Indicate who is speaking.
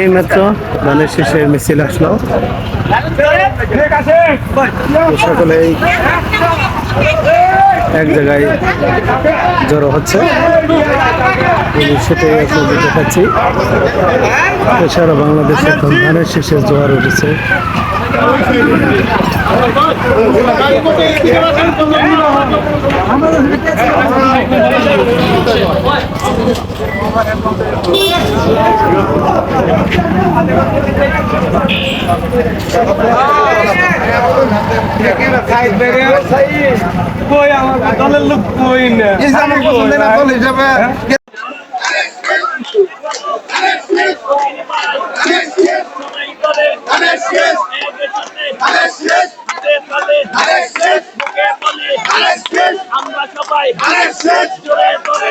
Speaker 1: এই মাত্র ধানের শেষের মিছিল আসলো। সকলেই এক জায়গায় জড়ো হচ্ছে। সেটাই আপনাদের দেখাচ্ছি তো সারা বাংলাদেশে এখন ধানের শেষের জোয়ার উঠেছে।
Speaker 2: দলের লোক কই না
Speaker 3: আমরা সবাই জোরে জোরে